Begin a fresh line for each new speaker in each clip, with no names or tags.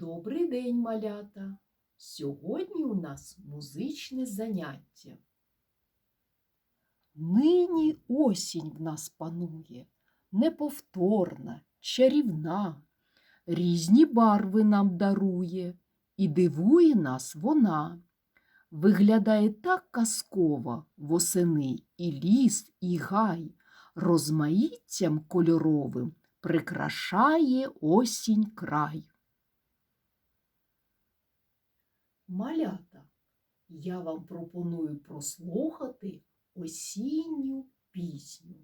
Добрий день, малята! Сьогодні у нас музичне заняття. Нині осінь в нас панує, неповторна, чарівна, різні барви нам дарує, і дивує нас вона. Виглядає так казково восени і ліс, і гай, розмаїттям кольоровим прикрашає осінь край. Малята, я вам пропоную прослухати осінню пісню.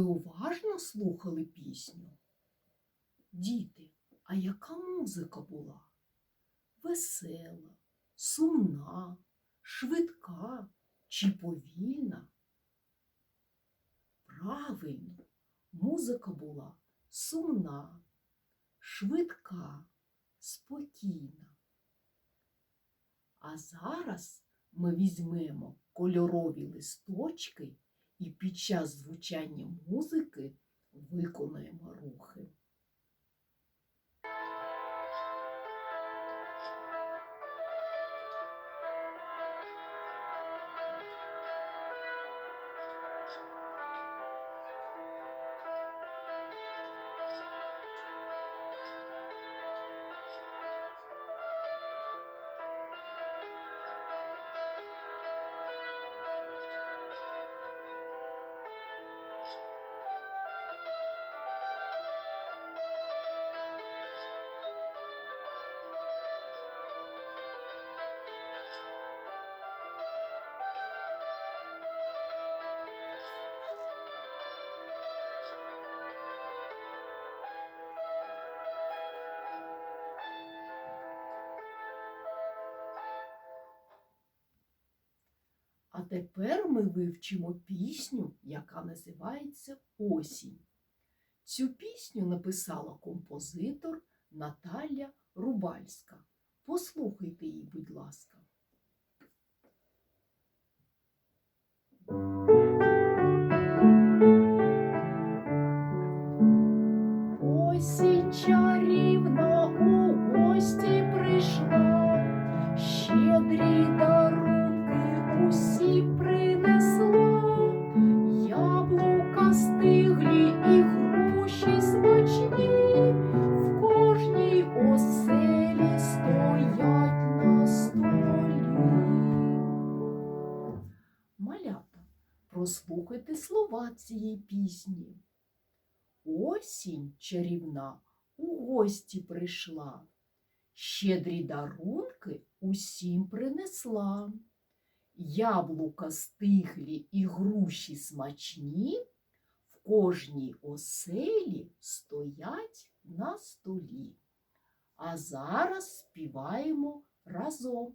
Ви уважно слухали пісню? Діти, а яка музика була? Весела, сумна, швидка чи повільна? Правильно, музика була сумна, швидка, спокійна. А зараз ми візьмемо кольорові листочки і під час звучання музики виконаємо рухи. Тепер ми вивчимо пісню, яка називається Осінь. Цю пісню написала композитор Наталя Рубальська. Послухайте її, будь ласка. Осінь чарівна прослухайте слова цієї пісні. Осінь чарівна у гості прийшла, щедрі дарунки усім принесла. Яблука стиглі і груші смачні, в кожній оселі стоять на столі. А зараз співаємо разом.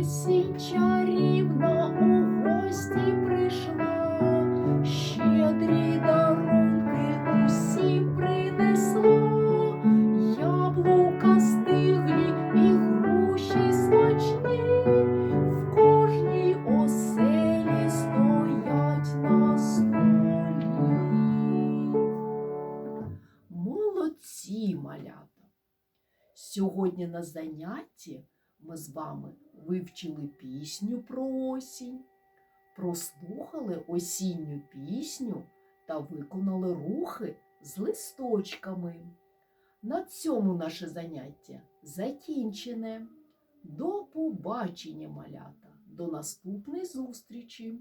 Осінь у гості прийшла, щедрі дарунки усім принесла, яблука стиглі і груші смачні, в кожній оселі стоять на столі. Молодці, малята! Сьогодні на занятті ми з вами вивчили пісню про осінь, прослухали осінню пісню та виконали рухи з листочками. На цьому наше заняття закінчене. До побачення, малята, до наступної зустрічі!